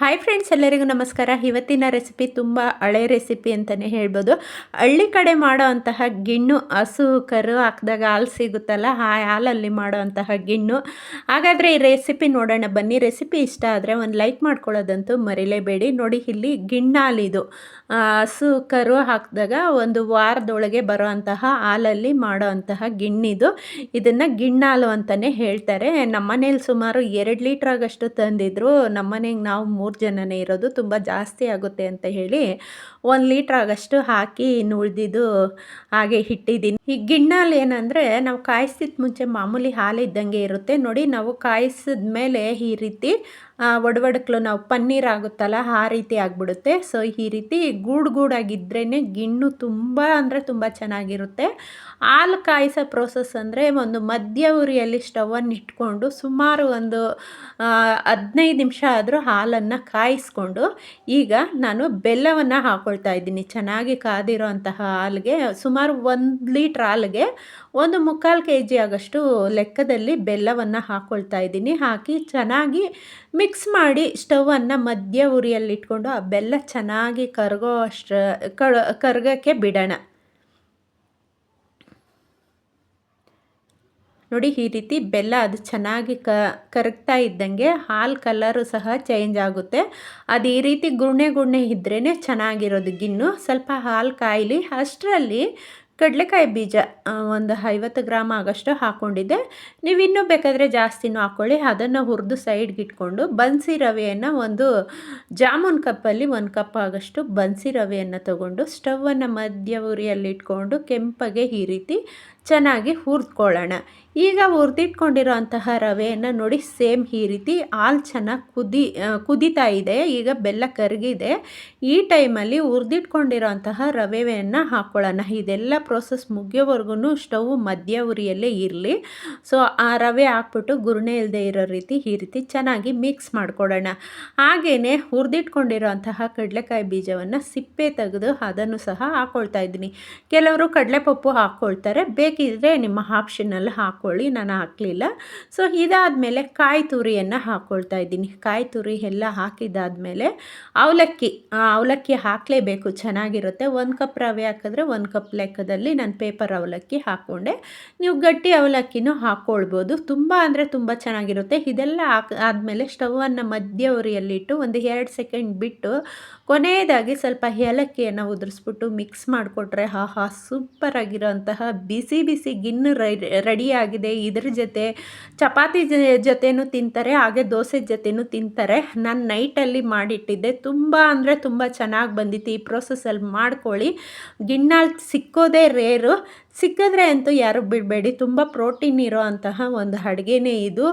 Hi friends ಎಲ್ಲರಿಗೂ ನಮಸ್ಕಾರ. ಇವತ್ತಿನ ರೆಸಿಪಿ ತುಂಬ ಹಳೆ ರೆಸಿಪಿ ಅಂತಲೇ ಹೇಳ್ಬೋದು. ಹಳ್ಳಿ ಕಡೆ ಮಾಡೋ ಅಂತಹ ಗಿಣ್ಣು ಹಸು, ಕರು ಹಾಕಿದಾಗ ಹಾಲು ಸಿಗುತ್ತಲ್ಲ, ಆ ಹಾಲಲ್ಲಿ ಮಾಡೋ ಅಂತಹ ಗಿಣ್ಣು. ಹಾಗಾದರೆ ಈ ರೆಸಿಪಿ ನೋಡೋಣ. ಬನ್ನಿ ರೆಸಿಪಿ ಇಷ್ಟ ಆದರೆ ಒಂದು ಲೈಕ್ ಮಾಡ್ಕೊಳ್ಳೋದಂತೂ ಮರಿಲೇಬೇಡಿ. ನೋಡಿ, ಇಲ್ಲಿ ಗಿಣ್ಣಾಲಿದು ಹಸು, ಕರು ಹಾಕಿದಾಗ ಒಂದು ವಾರದೊಳಗೆ ಬರೋ ಅಂತಹ ಹಾಲಲ್ಲಿ ಮಾಡೋ ಅಂತಹ ಗಿಣ್ಣಿದು. ಇದನ್ನು ಗಿಣ್ಣಾಲು ಅಂತಲೇ ಹೇಳ್ತಾರೆ. ನಮ್ಮನೇಲಿ ಸುಮಾರು ಎರಡು ಲೀಟ್ರ್ ಆಗಷ್ಟು ತಂದಿದ್ರು. ನಮ್ಮನೆಗೆ ನಾವು ಜನನೇ ಇರೋದು ತುಂಬ ಜಾಸ್ತಿ ಆಗುತ್ತೆ ಅಂತ ಹೇಳಿ ಒಂದು ಲೀಟ್ರ್ ಆಗಷ್ಟು ಹಾಕಿ ಇನ್ನು ಉಳಿದಿದ್ದು ಹಾಗೆ ಇಟ್ಟಿದ್ದೀನಿ ಈ ಗಿಣ್ಣಲ್ಲಿ ಏನಂದರೆ ನಾವು ಕಾಯಿಸಿದ ಮುಂಚೆ ಮಾಮೂಲಿ ಹಾಲು ಇದ್ದಂಗೆ ಇರುತ್ತೆ. ನೋಡಿ ನಾವು ಕಾಯಿಸಿದ ಮೇಲೆ ಈ ರೀತಿ ಒಡವಡಕ್ಲು ನಾವು ಪನ್ನೀರ್ ಆಗುತ್ತಲ್ಲ, ಆ ರೀತಿ ಆಗಿಬಿಡುತ್ತೆ. ಸೊ ಈ ರೀತಿ ಗೂಡು ಗೂಡಾಗಿದ್ರೇ ಗಿಣ್ಣು ತುಂಬ ಅಂದರೆ ತುಂಬ ಚೆನ್ನಾಗಿರುತ್ತೆ. ಹಾಲು ಕಾಯಿಸೋ ಪ್ರೋಸೆಸ್ ಅಂದರೆ ಒಂದು ಮಧ್ಯ ಉರಿಯಲ್ಲಿ ಸ್ಟವನ್ನು ಇಟ್ಕೊಂಡು ಸುಮಾರು ಒಂದು ಹದಿನೈದು ನಿಮಿಷ ಆದರೂ ಹಾಲನ್ನು ಕಾಯಿಸ್ಕೊಂಡು ಈಗ ನಾನು ಬೆಲ್ಲವನ್ನು ಹಾಕೊಳ್ತಾ ಇದ್ದೀನಿ. ಚೆನ್ನಾಗಿ ಕಾದಿರೋ ಅಂತಹ ಹಾಲಿಗೆ, ಸುಮಾರು ಒಂದು ಲೀಟ್ರ್ ಹಾಲಿಗೆ ಒಂದು ಮುಕ್ಕಾಲು ಕೆ ಜಿ ಆಗಷ್ಟು ಲೆಕ್ಕದಲ್ಲಿ ಬೆಲ್ಲವನ್ನು ಹಾಕ್ಕೊಳ್ತಾ ಇದ್ದೀನಿ. ಹಾಕಿ ಚೆನ್ನಾಗಿ ಮಿಕ್ಸ್ ಮಾಡಿ ಸ್ಟವನ್ನು ಮಧ್ಯ ಉರಿಯಲ್ಲಿಟ್ಕೊಂಡು ಆ ಬೆಲ್ಲ ಚೆನ್ನಾಗಿ ಕರಗೋ ಅಷ್ಟು ಕರಗೋಕ್ಕೆ ಬಿಡೋಣ. ನೋಡಿ ಈ ರೀತಿ ಬೆಲ್ಲ ಅದು ಚೆನ್ನಾಗಿ ಕ, ಕರಗ್ತಾ ಇದ್ದಂಗೆ ಹಾಲು ಕಲರು ಸಹ ಚೇಂಜ್ ಆಗುತ್ತೆ. ಅದು ಈ ರೀತಿ ಗುರ್ಣೆ ಗುರ್ಣೆ ಇದ್ರೇ ಚೆನ್ನಾಗಿರೋದು ಗಿನ್ನು. ಸ್ವಲ್ಪ ಹಾಲು ಕಾಯಿಲಿ ಅಷ್ಟರಲ್ಲಿ ಕಡಲೆಕಾಯಿ ಬೀಜ ಒಂದು ಐವತ್ತು ಗ್ರಾಮ್ ಆಗೋಷ್ಟು ಹಾಕ್ಕೊಂಡಿದ್ದೆ ನೀವು ಇನ್ನೂ ಬೇಕಾದರೆ ಜಾಸ್ತಿನೂ ಹಾಕ್ಕೊಳ್ಳಿ ಅದನ್ನು ಹುರಿದು ಸೈಡ್ಗೆ ಇಟ್ಕೊಂಡು ಬನ್ಸಿ ರವೆಯನ್ನು ಒಂದು ಜಾಮೂನ್ ಕಪ್ಪಲ್ಲಿ ಒಂದು ಕಪ್ ಆಗೋಷ್ಟು ಬನ್ಸಿ ರವೆಯನ್ನು ತಗೊಂಡು ಸ್ಟವನ್ನು ಮಧ್ಯ ಉರಿಯಲ್ಲಿ ಇಟ್ಕೊಂಡು ಕೆಂಪಗೆ ಈ ರೀತಿ ಚೆನ್ನಾಗಿ ಹುರಿದ್ಕೊಳ್ಳೋಣ. ಈಗ ಹುರಿದಿಟ್ಕೊಂಡಿರೋ ಅಂತಹ ರವೆಯನ್ನು ನೋಡಿ ಸೇಮ್ ಈ ರೀತಿ ಹಾಲು ಚೆನ್ನಾಗಿ ಕುದಿ ಕುದೀತಾ ಇದೆ. ಈಗ ಬೆಲ್ಲ ಕರಗಿದೆ. ಈ ಟೈಮಲ್ಲಿ ಹುರಿದಿಟ್ಕೊಂಡಿರೋ ಅಂತಹ ರವೆಯನ್ನು ಹಾಕ್ಕೊಳ್ಳೋಣ ಇದೆಲ್ಲ ಪ್ರೋಸೆಸ್ ಮುಗಿಯೋವರೆಗೂ ಸ್ಟವ್ ಮಧ್ಯ ಉರಿಯಲ್ಲೇ ಇರಲಿ. ಸೊ, ಆ ರವೆ ಹಾಕ್ಬಿಟ್ಟು ಗುರುಣೆ ಇಲ್ಲದೆ ಇರೋ ರೀತಿ ಈ ರೀತಿ ಚೆನ್ನಾಗಿ ಮಿಕ್ಸ್ ಮಾಡ್ಕೊಳ್ಳೋಣ. ಹಾಗೆಯೇ ಹುರಿದಿಟ್ಕೊಂಡಿರೋ ಅಂತಹ ಕಡಲೆಕಾಯಿ ಬೀಜವನ್ನು ಸಿಪ್ಪೆ ತೆಗೆದು ಅದನ್ನು ಸಹ ಹಾಕ್ಕೊಳ್ತಾ ಇದ್ದೀನಿ. ಕೆಲವರು ಕಡಲೆಪಪ್ಪು ಹಾಕ್ಕೊಳ್ತಾರೆ ಬೇಕಿದ್ರೆ ನಿಮ್ಮ ಆಪ್ಷನಲ್ಲಿ ಹಾಕ್ಕೊಳ್ಳಿ ನಾನು ಹಾಕಲಿಲ್ಲ. ಸೊ ಇದಾದಮೇಲೆ ಕಾಯಿ ತುರಿಯನ್ನು ಹಾಕ್ಕೊಳ್ತಾ ಇದ್ದೀನಿ. ಕಾಯಿ ತುರಿ ಎಲ್ಲ ಹಾಕಿದ್ದಾದಮೇಲೆ ಅವಲಕ್ಕಿ ಅವಲಕ್ಕಿ ಹಾಕಲೇಬೇಕು, ಚೆನ್ನಾಗಿರುತ್ತೆ. ಒಂದು ಕಪ್ ರವೆ ಹಾಕಿದ್ರೆ ಒಂದು ಕಪ್ ಲೆಕ್ಕದಲ್ಲಿ ನಾನು ಪೇಪರ್ ಅವಲಕ್ಕಿ ಹಾಕ್ಕೊಂಡೆ. ನೀವು ಗಟ್ಟಿ ಅವಲಕ್ಕಿನೂ ಹಾಕ್ಕೊಳ್ಬೋದು ತುಂಬ ಅಂದರೆ ತುಂಬ ಚೆನ್ನಾಗಿರುತ್ತೆ. ಇದೆಲ್ಲ ಹಾಕಿ, ಆದಮೇಲೆ ಸ್ಟವನ್ನು ಮಧ್ಯ ಉರಿಯಲ್ಲಿಟ್ಟು ಒಂದು ಎರಡು ಸೆಕೆಂಡ್ ಬಿಟ್ಟು ಕೊನೆಯದಾಗಿ ಸ್ವಲ್ಪ ಏಲಕ್ಕಿಯನ್ನು ಉದುರಿಸ್ಬಿಟ್ಟು ಮಿಕ್ಸ್ ಮಾಡಿಕೊಟ್ರೆ, ಆಹಾ, ಸೂಪರಾಗಿರೋಂತಹ ಬಿಸಿ ಬಿಸಿ ಗಿನ್ನು ರೆಡಿಯಾಗಿದೆ. ಇದ್ರ ಜೊತೆ ಚಪಾತಿ ಜೊತೆನೂ ತಿಂತಾರೆ, ಹಾಗೆ ದೋಸೆ ಜೊತೆನೂ ತಿಂತಾರೆ. ನಾನು ನೈಟಲ್ಲಿ ಮಾಡಿಟ್ಟಿದ್ದೆ. ತುಂಬ ಅಂದರೆ ತುಂಬ ಚೆನ್ನಾಗಿ ಬಂದಿತ್ತು. ಈ ಪ್ರೋಸೆಸ್ಸಲ್ಲಿ ಮಾಡ್ಕೊಳ್ಳಿ. ಗಿಣ್ಣಲ್ಲಿ ಸಿಕ್ಕೋದೇ ರೇರು. ಸಿಕ್ಕಿದ್ರೆ ಅಂತೂ ಯಾರು ಬಿಡಬೇಡಿ. ತುಂಬ ಪ್ರೋಟೀನ್ ಇರೋ ಅಂತಹ ಒಂದು ಅಡುಗೆನೇ ಇದು.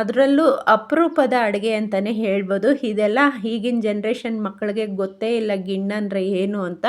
ಅದರಲ್ಲೂ ಅಪರೂಪದ ಅಡುಗೆ ಅಂತಲೇ ಹೇಳ್ಬೋದು. ಇದೆಲ್ಲ ಈಗಿನ ಜನ್ರೇಷನ್ ಮಕ್ಕಳಿಗೆ ಗೊತ್ತೇ ಇಲ್ಲ ಗಿಣ್ಣಂದರೆ ಏನು ಅಂತ.